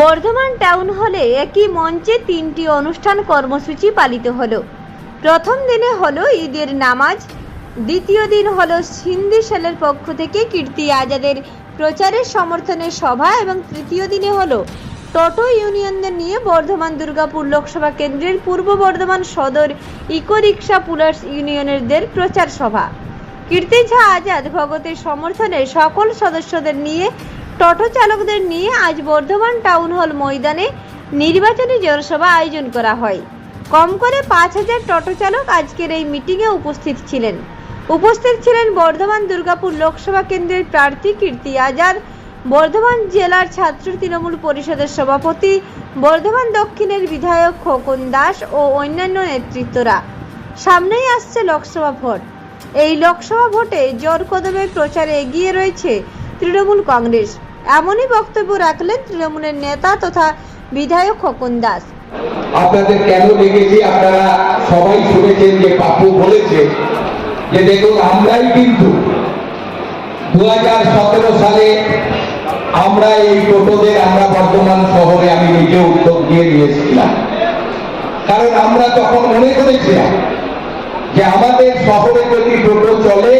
Bardhaman town হলে একই মঞ্চে তিনটি অনুষ্ঠান কর্মসূচি পালিত হলো। প্রথম দিনে হলো ঈদের নামাজ, দ্বিতীয় দিন হলো সিন্ধি সেলের পক্ষ থেকে কীর্তি আজাদের প্রচারের সমর্থনে সভা এবং তৃতীয় দিনে হলো টোটো ইউনিয়নদের নিয়ে বর্ধমান দুর্গাপুর লোকসভা কেন্দ্রের পূর্ব বর্ধমান সদর ইকো রিক্সা পুলার্স ইউনিয়নেরদের প্রচার সভা। কীর্তি ঝা আজাদ ভগতের সমর্থনে সকল সদস্যদের নিয়ে টোটো চালকদের নিয়ে আজ বর্ধমান টাউন হল ময়দানে নির্বাচনী জনসভা আয়োজন করা হয়। কম করে পাঁচ হাজার টোটো চালক আজকের এই মিটিংয়ে উপস্থিত ছিলেন। উপস্থিত ছিলেন বর্ধমান দুর্গাপুর লোকসভা কেন্দ্রের প্রার্থী কীর্তি আজাদ, বর্ধমান জেলার ছাত্র তৃণমূল পরিষদের সভাপতি, বর্ধমান দক্ষিণের বিধায়ক খোকন দাস ও অন্যান্য নেতৃত্বরা। সামনেই আসছে লোকসভা ভোট। এই লোকসভা ভোটে জোর কদমে প্রচারে এগিয়ে রয়েছে তৃণমূল কংগ্রেস। এমনই বক্তব্য রাখলেন তৃণমূলের নেতা তথা বিধায়ক খোকন দাস। আপনাদের কেন লেগেছে? আপনারা সবাই শুনেছেন যে পাপু বলেছে যে দেখুন, আমরাই কিন্তু দু সালে আমরা এই টোটোদের আমরা বর্ধমান শহরে আমি নিজে উদ্যোগ নিয়ে নিয়েছিলাম। কারণ আমরা তখন মনে করেছিলাম যে আমাদের শহরে যদি টোটো চলে,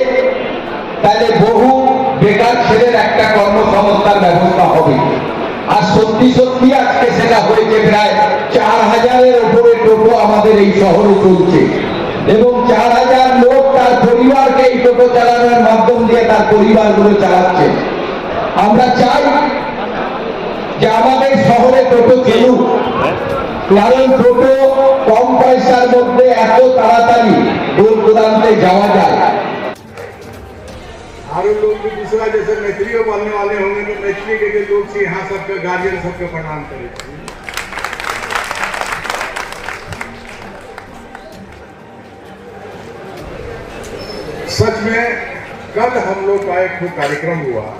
তাহলে বহু বেকার ছেলের একটা কর্মসংস্থান ব্যবস্থা হবে। আর সত্যি সত্যি আজকে সেটা হয়েছে প্রায় চার হাজারের উপরে টোটো আমাদের এই শহরে চলছে। এবং চার হাজার লোক তার পরিবারকে এই টোটো চালানোর মাধ্যম দিয়ে তার পরিবারগুলো চালাচ্ছে। আমরা চাই যে আমাদের শহরে টোটো চলুক, কারণ টোটো কম পয়সার মধ্যে এত তাড়াতাড়ি দূর দূরান্তে যাওয়া যায়। और लोग भी दूसरा जैसे मैथिली बोलने वाले होंगे तो मैथिली के लोग से यहाँ सबके गार्जियन सबके प्रणाम करें। सच में, कल हम लोग का एक कार्यक्रम हुआ।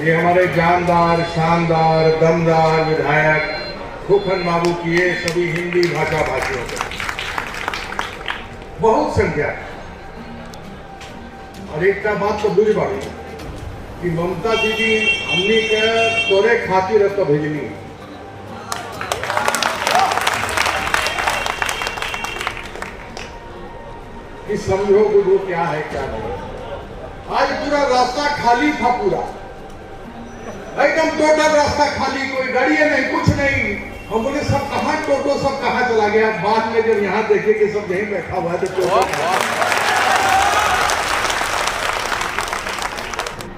ये हमारे जानदार, शानदार, दमदार विधायक खुखन बाबू किए सभी हिंदी भाषा भाषियों के। बहुत संख्या। है। और एक बात तो बुझ बाड़ी कि ममता दीदी हमनी के तोरे खातिर तो भेजनी कि समझो गुरु क्या है, क्या नहीं आज पूरा रास्ता खाली था पूरा। एकदम टोटल रास्ता खाली, कोई गाड़ी नहीं, कुछ नहीं। हम बोले, सब कहाँ टोटो, सब कहाँ चला गया? बाद में जब यहाँ देखे कि सब यहीं बैठा हुआ है तो